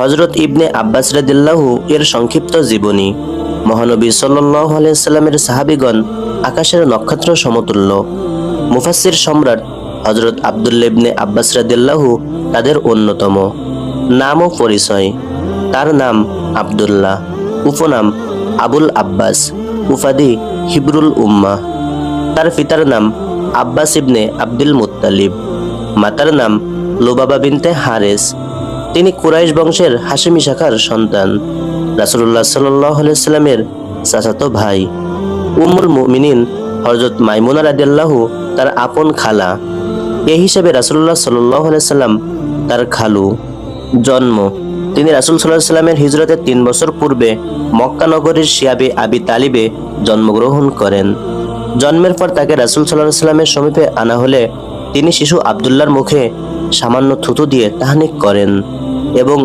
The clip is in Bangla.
হজরত ইবনে আব্বাস রাদিল্লাহু এর সংক্ষিপ্ত জীবনী। মহানবী সাল্লাহ আলাইসাল্লামের সাহাবিগণ আকাশের নক্ষত্র সমতুল্য। মুফাসির সম্রাট হজরত আবদুল্লা ইবনে আব্বাস রাদিল্লাহু তাদের অন্যতম। নাম ও পরিচয়। তার নাম আবদুল্লাহ। উপনাম আবুল আব্বাস। উপাধি হিবরুল উম্মা। তার পিতার নাম আব্বাস ইবনে আব্দুল মুত্তালিব। মাতার নাম লোবাবা বিনতে হারেস। তিনি কুরাইশ বংশের হাসিমি শাখার সন্তান। রাসুল্লাহ সাল্লামের চাচাতো ভাই। উমুল মুমিনিন হজরত মাইমুনা রাদিয়াল্লাহু তার আপন খালা। এই হিসাবে রাসুল্লাহ সাল্লাম তার খালু। জন্ম। তিনি রাসুল সাল্লাহ সাল্লামের হিজরতের তিন বছর পূর্বে মক্কা নগরীর শিয়াবে আবি তালিবে জন্মগ্রহণ করেন। জন্মের পর তাকে রাসুল সাল্লাহ সাল্লামের সমীপে আনা হলে তিনি শিশু আবদুল্লার মুখে সামান্য থুতু দিয়ে তাহানিক করেন। এবং